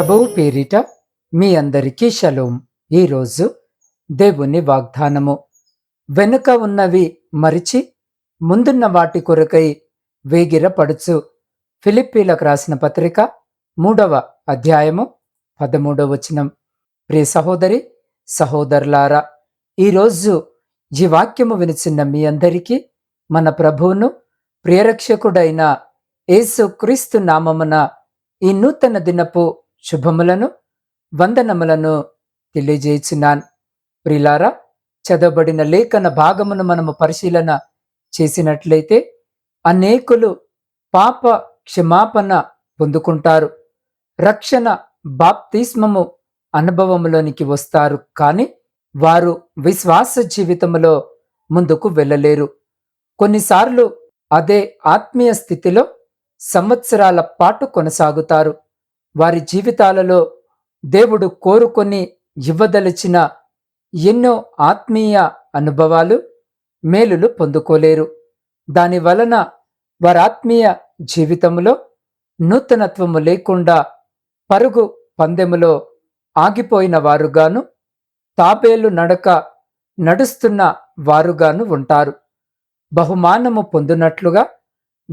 ప్రభువు పేరిట మీ అందరికీ షలోం. ఈరోజు దేవుని వాగ్దానము. వెనుక ఉన్నవి మరిచి ముందున్న వాటి కొరకై వేగిరపడుచు ఫిలిప్పీలకు రాసిన పత్రిక మూడవ అధ్యాయము పదమూడవ వచనం. ప్రియ సహోదరి సహోదరులారా ఈరోజు ఈ వాక్యము వినిచిన్న మీ అందరికీ మన ప్రభువును ప్రియరక్షకుడైన యేసు క్రీస్తు నామమున ఈ నూతన దినపు శుభములను వందనములను తెలియజేయుచున్నాను ప్రిలారా చదవబడిన లేఖన భాగమును మనము పరిశీలన చేసినట్లయితే అనేకులు పాప క్షమాపణ పొందుకుంటారు. రక్షణ బాప్తిస్మము అనుభవములోనికి వస్తారు. కానీ వారు విశ్వాస జీవితంలో ముందుకు వెళ్ళలేరు. కొన్నిసార్లు అదే ఆత్మీయ స్థితిలో సంవత్సరాల పాటు కొనసాగుతారు. వారి జీవితాలలో దేవుడు కోరుకొని ఇవ్వదలిచిన ఎన్నో ఆత్మీయ అనుభవాలు మేలులు పొందుకోలేరు. దాని వలన వారి ఆత్మీయ జీవితంలో నూతనత్వము లేకుండా పరుగు పందెములో ఆగిపోయిన వారుగాను తాబేలు నడక నడుస్తున్న వారుగాను ఉంటారు. బహుమానము పొందినట్లుగా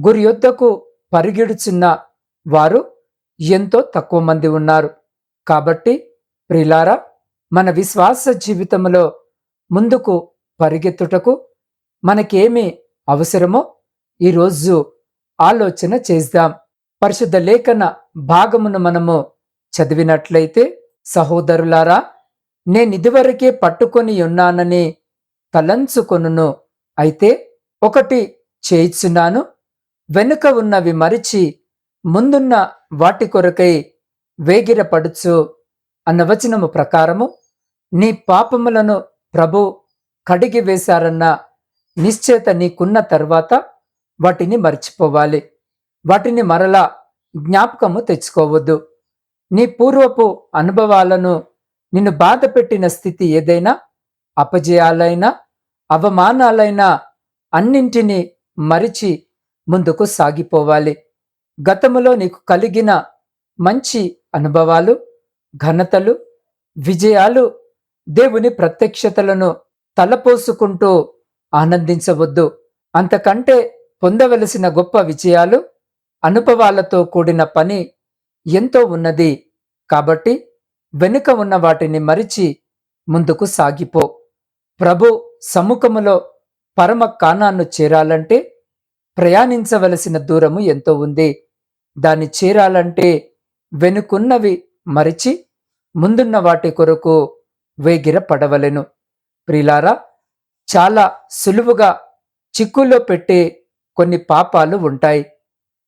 గురి యొద్దకు పరిగెడుచున్న వారు ఎంతో తక్కువ మంది ఉన్నారు. కాబట్టి ప్రిలారా మన విశ్వాస జీవితంలో ముందుకు పరిగెత్తుటకు మనకేమి అవసరమో ఈరోజు ఆలోచన చేద్దాం. పరిశుద్ధ లేఖన భాగమును మనము చదివినట్లయితే సహోదరులారా నేనిదివరకే పట్టుకొని ఉన్నానని తలంచుకొనును. అయితే ఒకటి చేయిచున్నాను వెనుక ఉన్నవి మరిచి ముందున్న వాటి కొరకై వేగిరపడుచు అన్న వచనము ప్రకారము నీ పాపములను ప్రభు కడిగి వేశారన్న నిశ్చేత నీకున్న తర్వాత వాటిని మర్చిపోవాలి. వాటిని మరలా జ్ఞాపకము తెచ్చుకోవద్దు. నీ పూర్వపు అనుభవాలను నిన్ను బాధ పెట్టిన స్థితి ఏదైనా అపజయాలైనా అవమానాలైనా అన్నింటినీ మరిచి ముందుకు సాగిపోవాలి. గతంలో నీకు కలిగిన మంచి అనుభవాలు ఘనతలు విజయాలు దేవుని ప్రత్యక్షతలను తలపోసుకుంటూ ఆనందించవద్దు. అంతకంటే పొందవలసిన గొప్ప విజయాలు అనుభవాలతో కూడిన పని ఎంతో ఉన్నది. కాబట్టి వెనుక ఉన్న వాటిని మరిచి ముందుకు సాగిపో. ప్రభు సముఖములో పరమ కానాన్ని చేరాలంటే ప్రయాణించవలసిన దూరము ఎంతో ఉంది. దాన్ని చేరాలంటే వెనుకున్నవి మరిచి ముందున్న వాటి కొరకు వేగిర పడవలెను ప్రిలారా చాలా సులువుగా చిక్కుల్లో పెట్టే కొన్ని పాపాలు ఉంటాయి.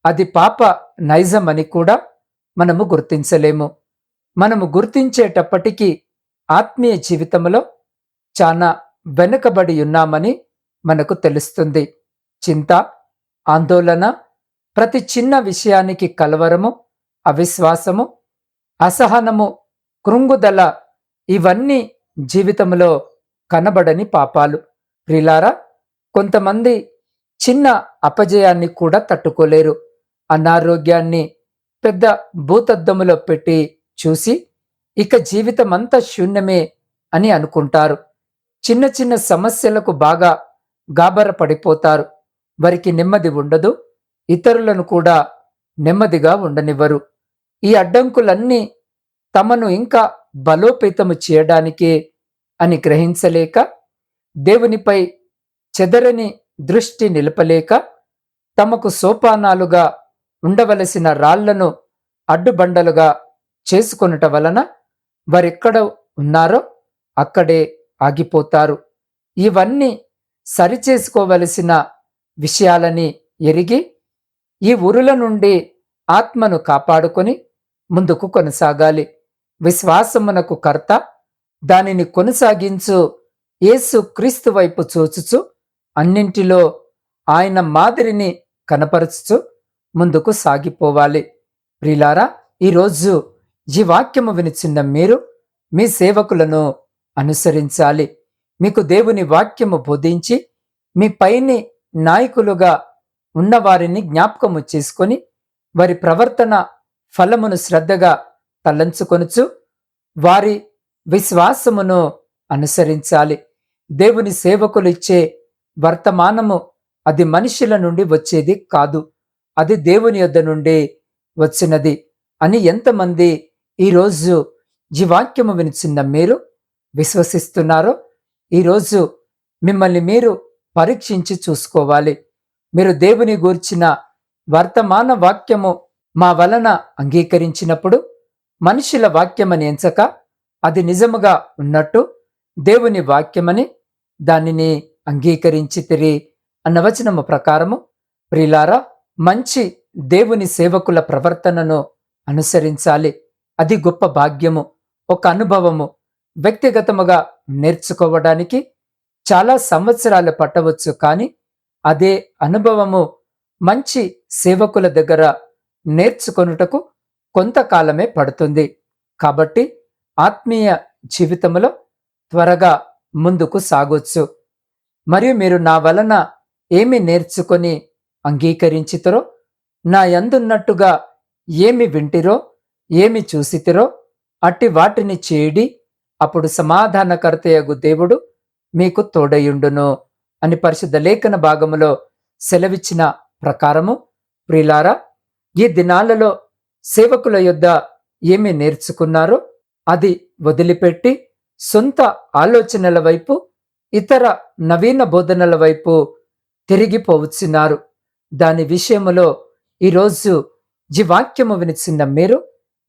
అది పాప నైజమని కూడా మనము గుర్తించలేము. మనము గుర్తించేటప్పటికీ ఆత్మీయ జీవితంలో చాలా వెనుకబడి ఉన్నామని మనకు తెలుస్తుంది. చింత ఆందోళన ప్రతి చిన్న విషయానికి కలవరము అవిశ్వాసము అసహనము కృంగుదల ఇవన్నీ జీవితంలో కనబడని పాపాలు. ప్రిలారా కొంతమంది చిన్న అపజయాన్ని కూడా తట్టుకోలేరు. అనారోగ్యాన్ని పెద్ద భూతద్దములో పెట్టి చూసి ఇక జీవితమంతా శూన్యమే అని అనుకుంటారు. చిన్న చిన్న సమస్యలకు బాగా గాబర పడిపోతారు వారికి నెమ్మది ఉండదు. ఇతరులను కూడా నెమ్మదిగా ఉండనివ్వరు. ఈ అడ్డంకులన్నీ తమను ఇంకా బలోపేతము చేయడానికే అని గ్రహించలేక దేవునిపై చెదరని దృష్టి నిలపలేక తమకు సోపానాలుగా ఉండవలసిన రాళ్ళను అడ్డుబండలుగా చేసుకొనుట వలన వారెక్కడ ఉన్నారో అక్కడే ఆగిపోతారు. ఇవన్నీ సరిచేసుకోవలసిన విషయాలని ఎరిగి ఈ ఉరుల నుండి ఆత్మను కాపాడుకొని ముందుకు కొనసాగాలి. విశ్వాసమునకు కర్త దానిని కొనసాగించు యేసు క్రీస్తు వైపు చూచుచు అన్నింటిలో ఆయన మాదిరిని కనపరచుచు ముందుకు సాగిపోవాలి. ప్రిలారా ఈరోజు ఈ వాక్యము వినిచిన్న మీరు మీ సేవకులను అనుసరించాలి. మీకు దేవుని వాక్యము బోధించి మీ పైని నాయకులుగా ఉన్నవారిని జ్ఞాపకము చేసుకొని వారి ప్రవర్తన ఫలమును శ్రద్ధగా తలంచుకొనుచు వారి విశ్వాసమును అనుసరించాలి. దేవుని సేవకులు ఇచ్చే వర్తమానము అది మనుషుల నుండి వచ్చేది కాదు. అది దేవుని యొద్ద నుండి వచ్చినది అని ఎంతమంది ఈరోజు జీవాక్యము వినిచిన్న మీరు విశ్వసిస్తున్నారో ఈరోజు మిమ్మల్ని మీరు పరీక్షించి చూసుకోవాలి. మీరు దేవుని గూర్చిన వర్తమాన వాక్యము మా వలన అంగీకరించినప్పుడు మనుషుల వాక్యమని ఎంచక అది నిజముగా ఉన్నట్టు దేవుని వాక్యమని దానిని అంగీకరించి తిరి అన్న వచనము ప్రకారము. ప్రిలారా మంచి దేవుని సేవకుల ప్రవర్తనను అనుసరించాలి. అది గొప్ప భాగ్యము ఒక అనుభవము. వ్యక్తిగతముగా నేర్చుకోవడానికి చాలా సంవత్సరాలు పట్టవచ్చు కానీ అదే అనుభవము మంచి సేవకుల దగ్గర నేర్చుకొనుటకు కొంతకాలమే పడుతుంది. కాబట్టి ఆత్మీయ జీవితంలో త్వరగా ముందుకు సాగొచ్చు. మరియు మీరు నా వలన ఏమి నేర్చుకొని అంగీకరించితరో నా యందున్నట్టుగా ఏమి వింటిరో ఏమి చూసితిరో అట్టి వాటిని చేడి అప్పుడు సమాధానకర్తయగు దేవుడు మీకు తోడయుండును. అని పరిశుద్ధ లేఖన భాగములో సెలవిచ్చిన ప్రకారము. ప్రిలారా ఈ దినాలలో సేవకుల యొద్ద ఏమి నేర్చుకున్నారో అది వదిలిపెట్టి సొంత ఆలోచనల వైపు ఇతర నవీన బోధనల వైపు తిరిగిపోవచ్చున్నారు దాని విషయములో ఈరోజు జీవాక్యము వినిచిన మీరు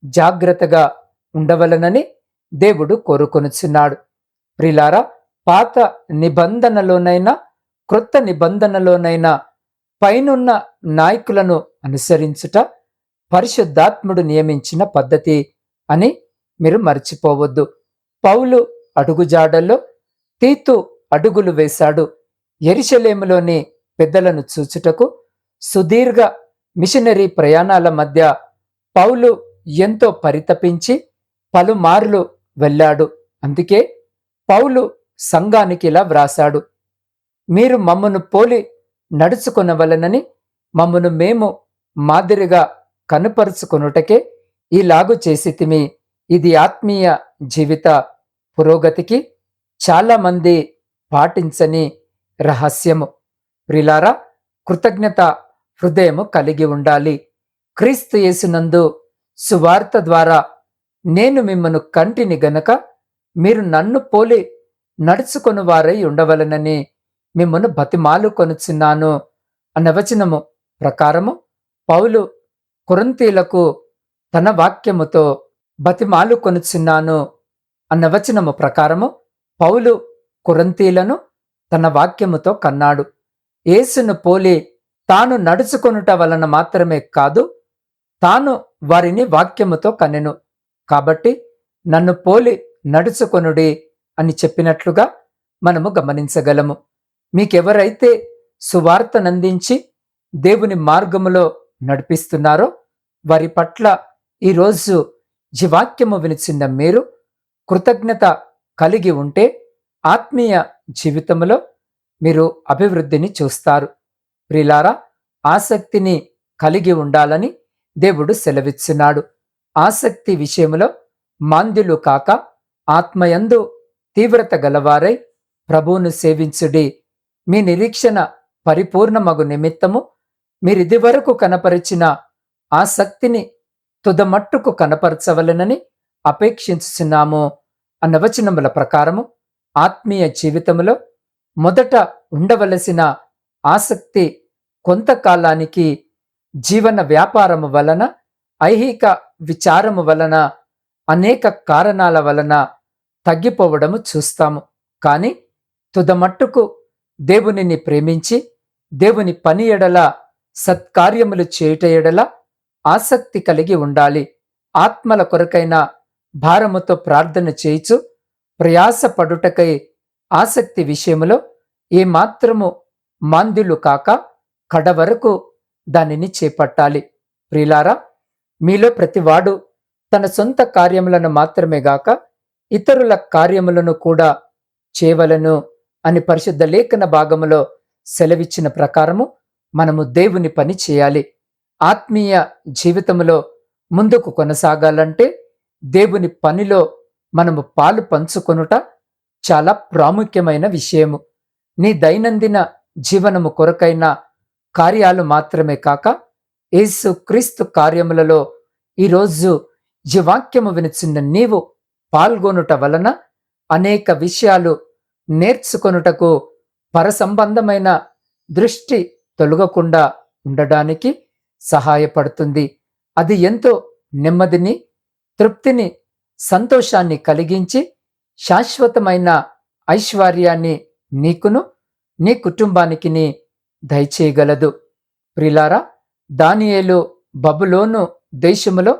జాగ్రత్తగా ఉండవలనని దేవుడు కోరుకొనుచున్నాడు. ప్రిలారా పాత నిబంధనలోనైనా క్రొత్త నిబంధనలోనైనా పైనున్న నాయకులను అనుసరించుట పరిశుద్ధాత్ముడు నియమించిన పద్ధతి అని మీరు మర్చిపోవద్దు. పౌలు అడుగుజాడల్లో తీతు అడుగులు వేశాడు. ఎరిశలేములోని పెద్దలను చూచుటకు సుదీర్ఘ మిషనరీ ప్రయాణాల మధ్య పౌలు ఎంతో పరితపించి పలుమార్లు వెళ్ళాడు. అందుకే పౌలు సంఘానికి ఇలా వ్రాశాడు. మీరు మమ్మను పోలి నడుచుకొనవలనని మమ్మను మేము మాదిరిగా కనుపరుచుకొనుటకే ఇలాగు చేసితిమి. ఇది ఆత్మీయ జీవిత పురోగతికి చాలామంది పాటించని రహస్యము. ప్రిలారా కృతజ్ఞత హృదయము కలిగి ఉండాలి. క్రీస్తు యేసునందు సువార్త ద్వారా నేను మిమ్మను కంటిని గనక మీరు నన్ను పోలి నడుచుకొని వారై ఉండవలనని మిమ్మను బతిమాలు కొనుచున్నాను అన్న వచనము ప్రకారము పౌలు కొరంతీలకు తన వాక్యముతో బతిమాలు కొనుచున్నాను అన్న వచనము ప్రకారము పౌలు కొరంతీలను తన వాక్యముతో కన్నాడు. యేసును పోలి తాను నడుచుకొనుట వలన మాత్రమే కాదు తాను వారిని వాక్యముతో కనెను కాబట్టి నన్ను పోలి నడుచుకొనుడి అని చెప్పినట్లుగా మనము గమనించగలము. మీకెవరైతే సువార్తనందించి దేవుని మార్గములో నడిపిస్తున్నారో వారి పట్ల ఈరోజు జీవాక్యము వినిచిన మీరు కృతజ్ఞత కలిగి ఉంటే ఆత్మీయ జీవితంలో మీరు అభివృద్ధిని చూస్తారు. ప్రిలారా ఆసక్తిని కలిగి ఉండాలని దేవుడు సెలవిచ్చున్నాడు. ఆసక్తి విషయంలో మాంద్యులు కాక ఆత్మయందు తీవ్రత గలవారై ప్రభువును సేవించుడి. మీ నిరీక్షణ పరిపూర్ణమగు నిమిత్తము మీరిది వరకు కనపరిచిన ఆసక్తిని తుదమట్టుకు కనపరచవలనని అపేక్షించుచున్నాము. అన్న వచనముల ప్రకారము ఆత్మీయ జీవితములో మొదట ఉండవలసిన ఆసక్తి కొంతకాలానికి జీవన వ్యాపారము వలన ఐహిక విచారము వలన అనేక కారణాల వలన తగ్గిపోవడము చూస్తాము. కానీ తుదమట్టుకు దేవునిని ప్రేమించి దేవుని పని ఎడల సత్కార్యములు చేయుట ఎడల ఆసక్తి కలిగి ఉండాలి. ఆత్మల కొరకైన భారముతో ప్రార్థన చేయిచు ప్రయాసపడుటకై ఆసక్తి విషయములో ఏమాత్రము మాంద్యులు కాక కడవరకు దానిని చేపట్టాలి. ప్రిలారా మీలో ప్రతివాడు తన సొంత కార్యములను మాత్రమే గాక ఇతరుల కార్యములను కూడా చేయవలను అని పరిశుద్ధ లేఖన భాగములో సెలవిచ్చిన ప్రకారము మనము దేవుని పని చేయాలి. ఆత్మీయ జీవితంలో ముందుకు కొనసాగాలంటే దేవుని పనిలో మనము పాలు పంచుకొనుట చాలా ప్రాముఖ్యమైన విషయము. నీ దైనందిన జీవనము కొరకైన కార్యాలు మాత్రమే కాక యేసు క్రీస్తు కార్యములలో ఈరోజు ఈ వాక్యము వినిచిన్న నీవు పాల్గొనుట వలన అనేక విషయాలు నేర్చుకొనుటకు పరసంబంధమైన దృష్టి తొలగకుండా ఉండడానికి సహాయపడుతుంది. అది ఎంతో నెమ్మదిని తృప్తిని సంతోషాన్ని కలిగించి శాశ్వతమైన ఐశ్వర్యాన్ని నీకును నీ కుటుంబానికి దయచేయగలదు. ప్రిలారా దానియేలు బబులోను దేశములో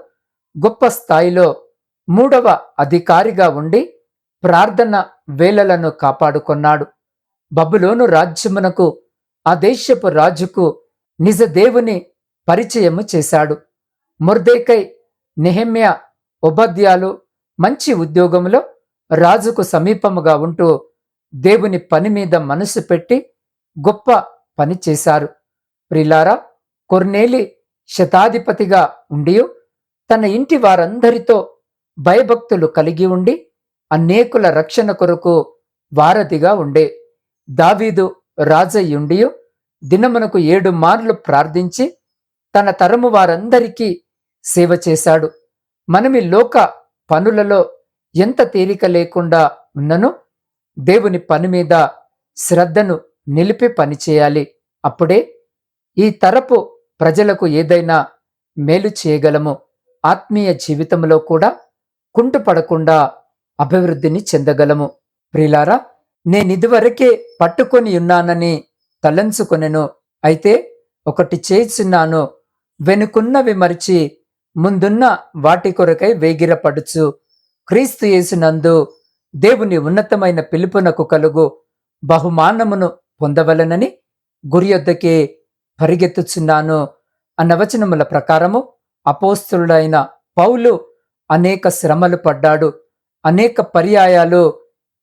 గొప్ప స్థాయిలో మూడవ అధికారిగా ఉండి ప్రార్థన వేలలను కాపాడుకొన్నాడు. బబులోను రాజ్యమునకు ఆ దేశపు రాజుకు నిజ దేవుని పరిచయము చేశాడు. ముర్దేకై నెహమ్య ఉపాధ్యాలు మంచి ఉద్యోగంలో రాజుకు సమీపముగా ఉంటూ దేవుని పని మీద మనసు పెట్టి గొప్ప పని చేశారు. ప్రిలారా కొర్నేలి శతాధిపతిగా ఉండి తన ఇంటి వారందరితో భయభక్తులు కలిగి ఉండి అనేకుల రక్షణ కొరకు వారధిగా ఉండే. దావీదు రాజయ్యుండియు దినమునకు ఏడు మార్లు ప్రార్థించి తన తరము వారందరికీ సేవ చేశాడు. మనమి లోక పనులలో ఎంత తేలిక లేకుండా ఉన్నను దేవుని పని మీద శ్రద్ధను నిలిపి పనిచేయాలి అప్పుడే ఈ తరపు ప్రజలకు ఏదైనా మేలు చేయగలము. ఆత్మీయ జీవితంలో కూడా కుంటుపడకుండా అభివృద్ధిని చెందగలము. ప్రిలారా నేనిదివరకే పట్టుకొని ఉన్నానని తలంచుకొనెను. అయితే ఒకటి చేస్తున్నాను వెనుకున్నవి మరిచి ముందున్న వాటి కొరకై వేగిరపడుచు. క్రీస్తు యేసునందు దేవుని ఉన్నతమైన పిలుపునకు కలుగు బహుమానమును పొందవలనని గురియొద్దకే పరిగెత్తుచున్నాను. అన్న వచనముల ప్రకారము అపోస్తుడైన పౌలు అనేక శ్రమలు పడ్డాడు. అనేక పర్యాయాలు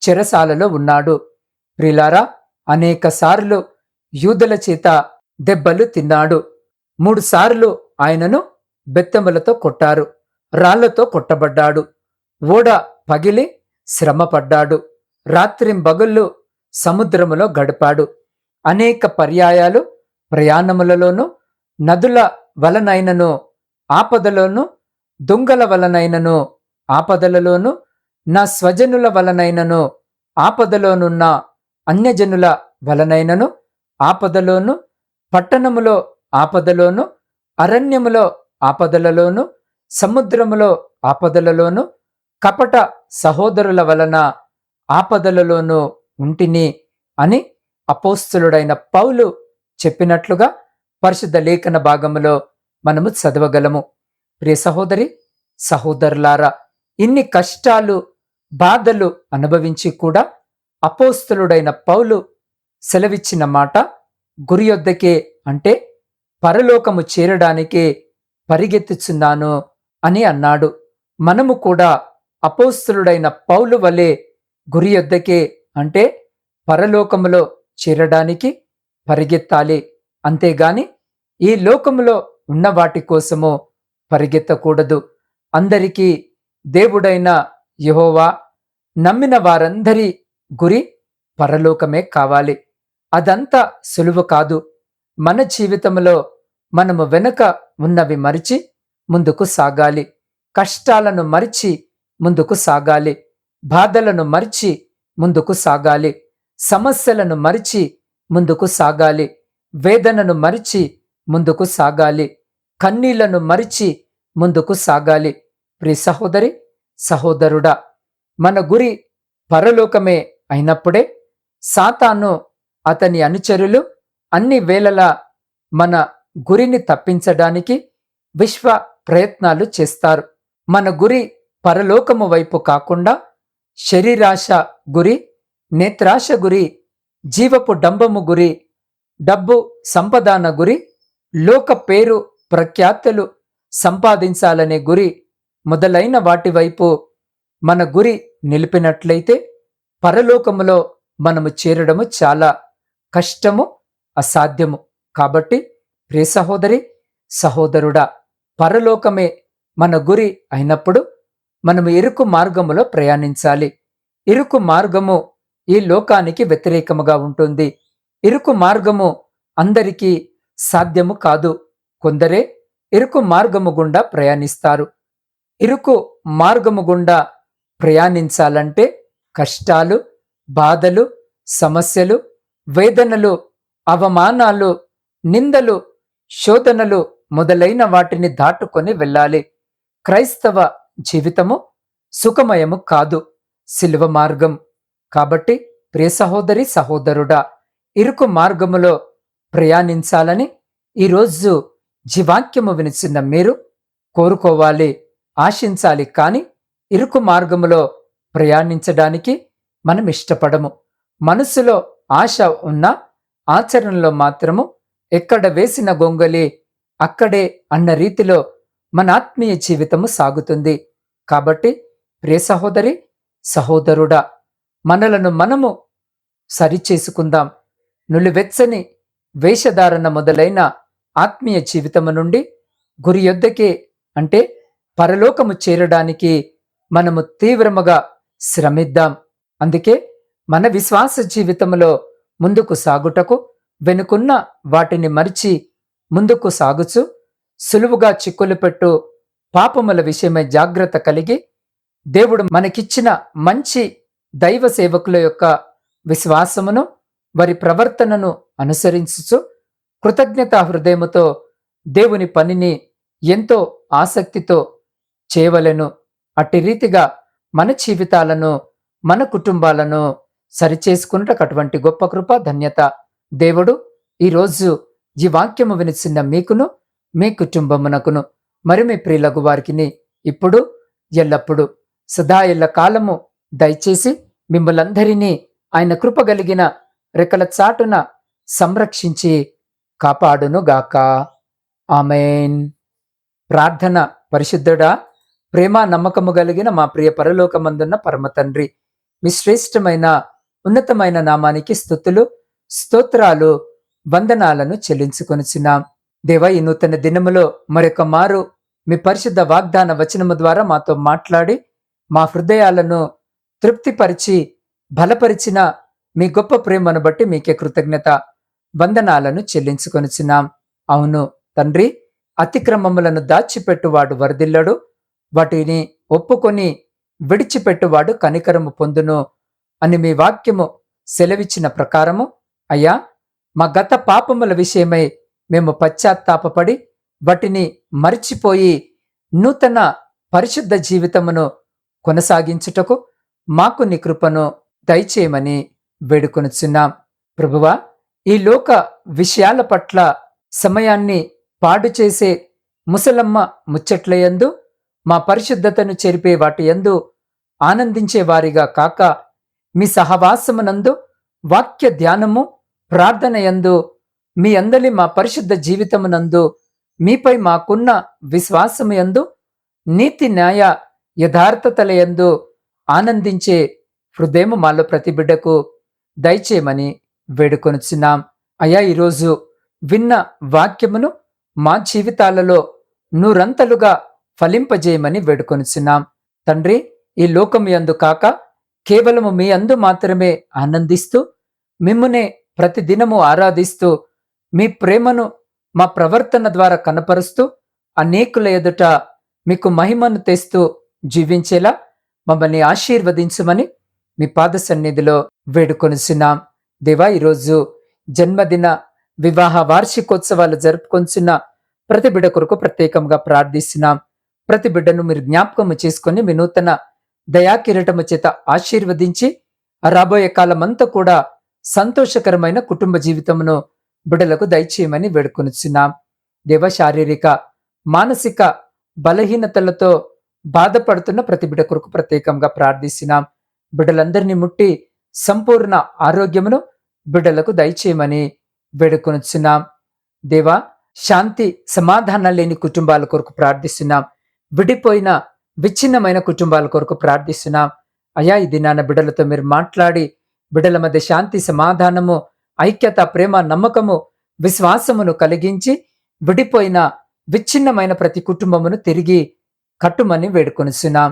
చెరసాలలో ఉన్నాడు. ప్రిలారా అనేక సార్లు యూదుల చేత దెబ్బలు తిన్నాడు. మూడుసార్లు ఆయనను బెత్తములతో కొట్టారు. రాళ్ళతో కొట్టబడ్డాడు. ఓడ పగిలి శ్రమపడ్డాడు రాత్రింబగుళ్ళు సముద్రములో గడిపాడు. అనేక పర్యాయాలు ప్రయాణములలోనూ నదుల వలనైనను ఆపదలోనూ దొంగల వలనైనను ఆపదలలోను నా స్వజనుల వలనైనను ఆపదలోనున్న అన్యజనుల వలనైనను ఆపదలోను పట్టణములో ఆపదలోను అరణ్యములో ఆపదలలోను సముద్రములో ఆపదలలోను కపట సహోదరుల వలన ఆపదలలోనూ ఉంటిని అని అపోస్తులుడైన పౌలు చెప్పినట్లుగా పరిశుద్ధ లేఖన భాగములో మనము చదవగలము. ప్రియ సహోదరి సహోదరులారా ఇన్ని కష్టాలు బాధలు అనుభవించి కూడా అపోస్తులుడైన పౌలు సెలవిచ్చిన మాట గురియొద్దకే అంటే పరలోకము చేరడానికే పరిగెత్తుచున్నాను అని అన్నాడు. మనము కూడా అపోస్తులుడైన పౌలు వలె గురియొద్దకే అంటే పరలోకములో చేరడానికి పరిగెత్తాలి. అంతేగాని ఈ లోకములో ఉన్న వాటి కోసము పరిగెత్తకూడదు. అందరికీ దేవుడైన యహోవా నమ్మిన వారందరి గురి పరలోకమే కావాలి. అదంతా సులువు కాదు. మన జీవితంలో మనము వెనుక ఉన్నవి మరిచి ముందుకు సాగాలి. కష్టాలను మరిచి ముందుకు సాగాలి. బాధలను మరిచి ముందుకు సాగాలి. సమస్యలను మరిచి ముందుకు సాగాలి. వేదనను మరిచి ముందుకు సాగాలి. కన్నీళ్ళను మరిచి ముందుకు సాగాలి. ప్రి సహోదరి సహోదరుడా మన గురి పరలోకమే అయినప్పుడే సాతాను అతని అనుచరులు అన్ని వేళలా మన గురిని తప్పించడానికి విశ్వ ప్రయత్నాలు చేస్తారు. మన గురి పరలోకము వైపు కాకుండా శరీరాశ గురి నేత్రాశ గురి జీవపు డంబము గురి డబ్బు సంపదాన గురి లోక పేరు ప్రఖ్యాతులు సంపాదించాలనే గురి మొదలైన వాటి వైపు మన గురి నిలిపినట్లయితే పరలోకములో మనము చేరడము చాలా కష్టము అసాధ్యము. కాబట్టి ప్రియ సహోదరి సహోదరుడా పరలోకమే మన గురి అయినప్పుడు మనము ఇరుకు మార్గములో ప్రయాణించాలి. ఇరుకు మార్గము ఈ లోకానికి వ్యతిరేకముగా ఉంటుంది. ఇరుకు మార్గము అందరికీ సాధ్యము కాదు. కొందరే ఇరుకు మార్గము గుండా ప్రయాణిస్తారు. ఇరుకు మార్గము గుండా ప్రయాణించాలంటే కష్టాలు బాధలు సమస్యలు వేదనలు అవమానాలు నిందలు శోధనలు మొదలైన వాటిని దాటుకొని వెళ్ళాలి. క్రైస్తవ జీవితము సుఖమయము కాదు శిలువ మార్గం. కాబట్టి ప్రియ సహోదరి సహోదరుడా ఇరుకు మార్గములో ప్రయాణించాలని ఈరోజు జీవాక్యము వినిచిన మీరు కోరుకోవాలి ఆశించాలి కానీ ఇరుకు మార్గములో ప్రయాణించడానికి మనం ఇష్టపడము. మనసులో ఆశ ఉన్న ఆచరణలో మాత్రము ఎక్కడ వేసిన గొంగలి అక్కడే అన్న రీతిలో మన ఆత్మీయ జీవితము సాగుతుంది. కాబట్టి ప్రియ సహోదరి సహోదరుడా మనలను మనము సరిచేసుకుందాం. నులివెచ్చని వేషధారణ మొదలైన ఆత్మీయ జీవితము నుండి గురి యొద్దకే అంటే పరలోకము చేరడానికి మనము తీవ్రముగా శ్రమిద్దాం. అందుకే మన విశ్వాస జీవితంలో ముందుకు సాగుటకు వెనుకున్న వాటిని మరిచి ముందుకు సాగుచు సులువుగా చిక్కులు పెట్టు పాపముల విషయమై జాగ్రత్త కలిగి దేవుడు మనకిచ్చిన మంచి దైవ సేవకుల యొక్క విశ్వాసమును వారి ప్రవర్తనను అనుసరించుచు కృతజ్ఞతా హృదయముతో దేవుని పనిని ఎంతో ఆసక్తితో చేయవలెను. అట్టి రీతిగా మన జీవితాలను మన కుటుంబాలను సరిచేసుకున్నటకు అటువంటి గొప్ప కృప ధన్యత దేవుడు ఈరోజు ఈ వాక్యము వినిచిన మీకును మీ కుటుంబమునకును మరి మీ ప్రియులకు వారికి ఇప్పుడు ఎల్లప్పుడు సదా ఎల్ల కాలము దయచేసి మిమ్మలందరినీ ఆయన కృప కలిగిన రెక్కల చాటున సంరక్షించి కాపాడును గాక ఆమెన్. ప్రార్థన పరిశుద్ధుడా ప్రేమ నమ్మకము కలిగిన మా ప్రియ పరలోకమందున్న పరమతండ్రి మీ శ్రేష్టమైన ఉన్నతమైన నామానికి స్థుతులు స్తోత్రాలు వందనాలను చెల్లించుకొనిచున్నాం. దేవ ఈ నూతన దినములో మరొక మారు మీ పరిశుద్ధ వాగ్దాన వచనము ద్వారా మాతో మాట్లాడి మా హృదయాలను తృప్తిపరిచి బలపరిచిన మీ గొప్ప ప్రేమను బట్టి మీకే కృతజ్ఞత. వందనాలను చెల్లించుకొనిచున్నాం. అవును తండ్రి అతిక్రమములను దాచిపెట్టువాడు వరదిల్లడు. వాటిని ఒప్పుకొని విడిచిపెట్టువాడు కనికరము పొందును అని మీ వాక్యము సెలవిచ్చిన ప్రకారము. అయ్యా మా గత పాపముల విషయమై మేము పశ్చాత్తాపపడి వాటిని మరిచిపోయి నూతన పరిశుద్ధ జీవితమును కొనసాగించుటకు మాకు నీ కృపను దయచేయమని వేడుకొనుచున్నాం. ప్రభువా ఈ లోక విషయాల పట్ల సమయాన్ని పాడు చేసే ముసలమ్మ ముచ్చట్లయందు మా పరిశుద్ధతను చెరిపే వాటి యందు ఆనందించే వారిగా కాక మీ సహవాసమునందు వాక్య ధ్యానము ప్రార్థన యందు మీ అందలి మా పరిశుద్ధ జీవితమునందు మీపై మాకున్న విశ్వాసము యందు నీతి న్యాయ యథార్థతల యందు ఆనందించే హృదయము మాలో ప్రతి బిడ్డకు దయచేయమని వేడుకొనుచున్నాం. అయా ఈరోజు విన్న వాక్యమును మా జీవితాలలో నూరంతలుగా ఫలింపజేయమని వేడుకొనుచున్నాం. తండ్రి ఈ లోకము యందు కాక కేవలము మీ అందు మాత్రమే ఆనందిస్తూ మిమ్మునే ప్రతిదినము ఆరాధిస్తూ మీ ప్రేమను మా ప్రవర్తన ద్వారా కనపరుస్తూ అనేకుల ఎదుట మీకు మహిమను తెస్తూ జీవించేలా మమ్మల్ని ఆశీర్వదించమని మీ పాద సన్నిధిలో వేడుకొనిచున్నాం. దేవా ఈరోజు జన్మదిన వివాహ వార్షికోత్సవాలు జరుపుకొంచున్న ప్రతి బిడ్డ కొరకు ప్రత్యేకంగా ప్రార్థిస్తున్నాం. ప్రతి బిడ్డను మీరు జ్ఞాపకము చేసుకుని మీ నూతన చేత ఆశీర్వదించి రాబోయే కాలమంతా కూడా సంతోషకరమైన కుటుంబ జీవితమును బిడ్డలకు దయచేయమని వేడుకొనిచున్నాం. దేవ శారీరక మానసిక బలహీనతలతో బాధపడుతున్న ప్రతి బిడ్డ కొరకు ప్రత్యేకంగా ప్రార్థిస్తున్నాం. బిడ్డలందరినీ ముట్టి సంపూర్ణ ఆరోగ్యమును బిడ్డలకు దయచేయమని వేడుకొనిచున్నాం. దేవా శాంతి సమాధానం లేని కుటుంబాల కొరకు ప్రార్థిస్తున్నాం. విడిపోయిన విచ్ఛిన్నమైన కుటుంబాల కొరకు ప్రార్థిస్తున్నాం. అయా ఇది నాన్న బిడ్డలతో మీరు మాట్లాడి బిడ్డల మధ్య శాంతి సమాధానము ఐక్యత ప్రేమ నమ్మకము విశ్వాసమును కలిగించి విడిపోయిన విచ్ఛిన్నమైన ప్రతి కుటుంబమును తిరిగి కట్టుమని వేడుకొనిస్తున్నాం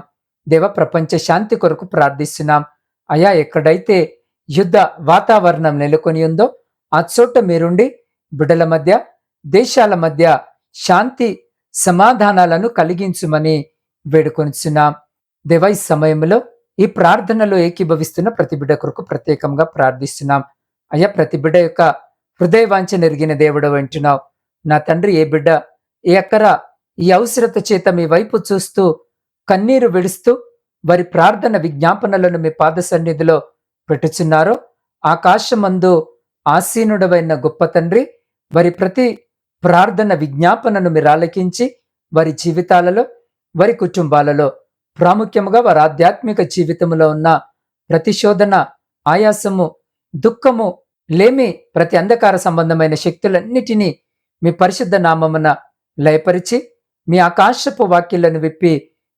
దేవ ప్రపంచ శాంతి కొరకు ప్రార్థిస్తున్నాం. అయా ఎక్కడైతే యుద్ధ వాతావరణం నెలకొని ఉందో ఆ చోట మీరుండి బిడ్డల మధ్య దేశాల మధ్య శాంతి సమాధానాలను కలిగించుమని వేడుకొనిచున్నాం. దేవై సమయంలో ఈ ప్రార్థనలో ఏకీభవిస్తున్న ప్రతి బిడ్డ కొరకు ప్రత్యేకంగా ప్రార్థిస్తున్నాం. అయ్యా ప్రతి బిడ్డ యొక్క హృదయవాంఛ నెరిగిన దేవుడు వింటున్నావు నా తండ్రి ఏ బిడ్డ ఏ అక్కర ఈ అవసరత చేత మీ వైపు చూస్తూ కన్నీరు విడుస్తూ వారి ప్రార్థన విజ్ఞాపనలను మీ పాద సన్నిధిలో పెట్టుచున్నారో. ఆకాశమందు ఆసీనుడవైన గొప్ప తండ్రి వారి ప్రతి ప్రార్థన విజ్ఞాపనను మీరు ఆలకించి వారి జీవితాలలో వారి కుటుంబాలలో ప్రాముఖ్యముగా వారి ఆధ్యాత్మిక జీవితంలో ఉన్న ప్రతిశోధన ఆయాసము దుఃఖము లేమి ప్రతి అంధకార సంబంధమైన శక్తులన్నిటినీ మీ పరిశుద్ధ నామమున లయపరిచి మీ ఆకాశపు వాక్యలను విప్పి